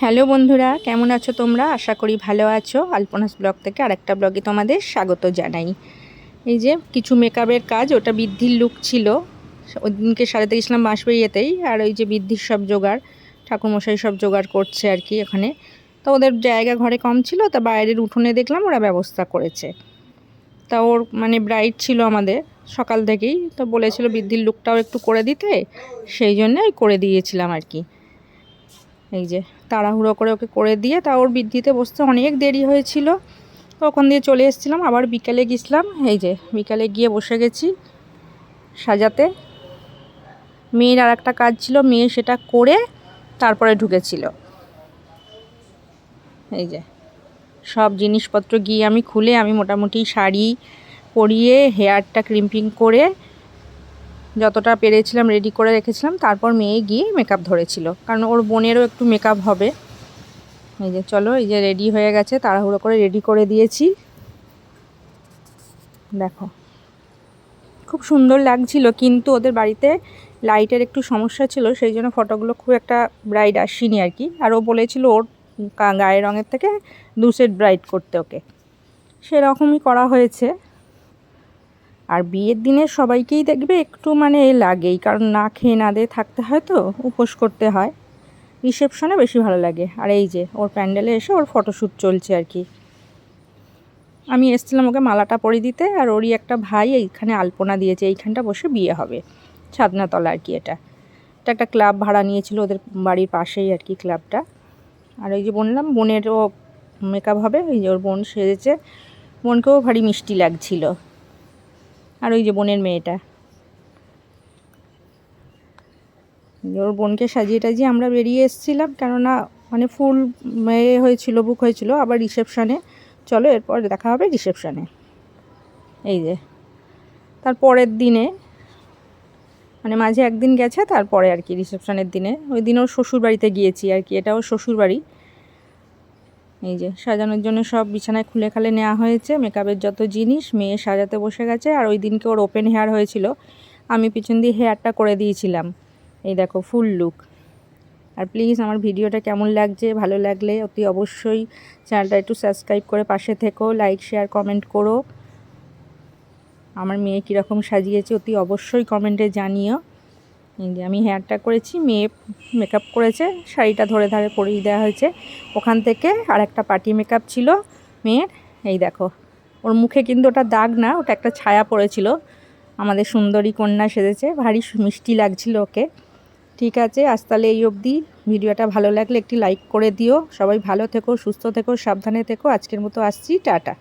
Hello বন্ধুরা, কেমন আছো তোমরা? আশা করি ভালো আছো। আলপনাস ব্লগ থেকে আরেকটা ব্লগে তোমাদের স্বাগত জানাই। এই যে কিছু মেকআপের কাজ, ওটা বৃদ্ধির লুক ছিল। ওই দিনকে সাজাতে গেছিলাম বাঁশবেরিয়াতেই আর ওই যে বৃদ্ধির সব জোগাড়, ঠাকুরমশাই সব জোগাড় করছে আর কি এখানে। তো ওদের জায়গা ঘরে কম ছিল, তা বাইরের উঠোনে দেখলাম ওরা ব্যবস্থা করেছে। তা ওর মানে ব্রাইট ছিল আমাদের সকাল থেকেই, তো বলেছিল বৃদ্ধির লুকটাও একটু করে দিতে, সেই জন্য করে দিয়েছিলাম আর কি। এই যে তাড়াহুড়ো করে ওকে করে দিয়ে তা ওর বৃদ্ধিতে বসতে অনেক দেরি হয়েছিল। ওখান দিয়ে চলে এসেছিলাম, আবার বিকালে গেছিলাম। এই যে বিকালে গিয়ে বসে গেছি সাজাতে। মেয়ের আর একটা কাজ ছিল, মেয়ে সেটা করে তারপরে ঢুকেছিল। এই যে সব জিনিসপত্র গিয়ে আমি খুলে আমি মোটামুটি শাড়ি পরিয়ে হেয়ারটা ক্রিম্পিং করে যতটা পেরেছিলাম রেডি করে রেখেছিলাম, তারপর মেয়ে গিয়ে মেকআপ ধরেছিল। কারণ ওর বোনেরও একটু মেকআপ হবে। এই যে চলো, এই যে রেডি হয়ে গেছে, তাড়াহুড়ো করে রেডি করে দিয়েছি। দেখো। খুব সুন্দর লাগছিল, কিন্তু ওদের বাড়িতে লাইটের একটু সমস্যা ছিল, সেই জন্য ফটোগুলো খুব একটা ব্রাইট আসেনি আর কি। আর ও বলেছিল ওর গায়ের রঙের থেকে দু সেট ব্রাইট করতে ওকে। সেরকমই করা হয়েছে। আর বিয়ের দিনে সবাইকেই দেখবে একটু মানে লাগেই, কারণ না খেয়ে না দিয়ে থাকতে হয় তো, উপোস করতে হয়। রিসেপশনে বেশি ভালো লাগে। আর এই যে, ওর প্যান্ডেলে এসে ওর ফটোশ্যুট চলছে আর কি। আমি এসেছিলাম ওকে মালাটা পরে দিতে, আর ওরই একটা ভাই এইখানে আলপনা দিয়েছে, এইখানটা বসে বিয়ে হবে। ছাদনাতলা আর কি এটা। এটা একটা ক্লাব ভাড়া নিয়েছিল ওদের বাড়ির পাশেই আর কি ক্লাবটা। আর ওই যে বললাম, বোনেরও মেকআপ হবে ওই যে ওর বোন সেজেছে। বোনকেও ভারী মিষ্টি লাগছিল। আর ওই যে বোনের মেয়েটা। ওর বোনকে সাজিয়ে টাজিয়ে আমরা বেরিয়ে এসেছিলাম, কেননা মানে ফুল মেয়ে হয়েছিল বুক হয়েছিল, আবার রিসেপশানে চলো এরপর দেখা হবে রিসেপশানে এই যে, তার পরের দিনে মানে মাঝে একদিন গেছে, তারপরে আর কি রিসেপশানের দিনে। ওই দিন ওর শ্বশুর বাড়িতে গিয়েছি আর কি, এটা ওর শ্বশুর বাড়ি এই যে, সাজানোর জন্য সব বিছানায় খুলে খালে নেওয়া হয়েছে মেকআপের যত জিনিস মেয়ে সাজাতে বসে গেছে, আর ওই দিনকে ওর ওপেন হেয়ার হয়েছিল। আমি পিছন দিয়ে হেয়ারটা করে দিয়েছিলাম। এই দেখো ফুল লুক আর প্লিজ আমার ভিডিওটা কেমন লাগছে, ভালো লাগলে অতি অবশ্যই চ্যানেলটা একটু সাবস্ক্রাইব করে পাশে থেকো লাইক শেয়ার কমেন্ট করো। আমার মেয়ে কীরকম সাজিয়েছে অতি অবশ্যই কমেন্টে জানিও। যে আমি হেয়ারটা করেছি, মেয়ে মেকআপ করেছে, শাড়িটা ধরে ধরে পরিয়ে দেওয়া হয়েছে। ওখান থেকে আর একটা পার্টি মেকআপ ছিল মেয়ের, এই দেখো। ওর মুখে কিন্তু ওটা দাগ না, ওটা একটা ছায়া পড়েছিল। আমাদের সুন্দরী কন্যা সেজেছে, ভারী মিষ্টি লাগছিল ওকে। ঠিক আছে, আজ তাহলে এই অবধি। ভিডিওটা ভালো লাগলে একটি লাইক করে দিও। সবাই ভালো থেকো, সুস্থ থেকো, সাবধানে থেকো। আজকের মতো আসছি, টাটা।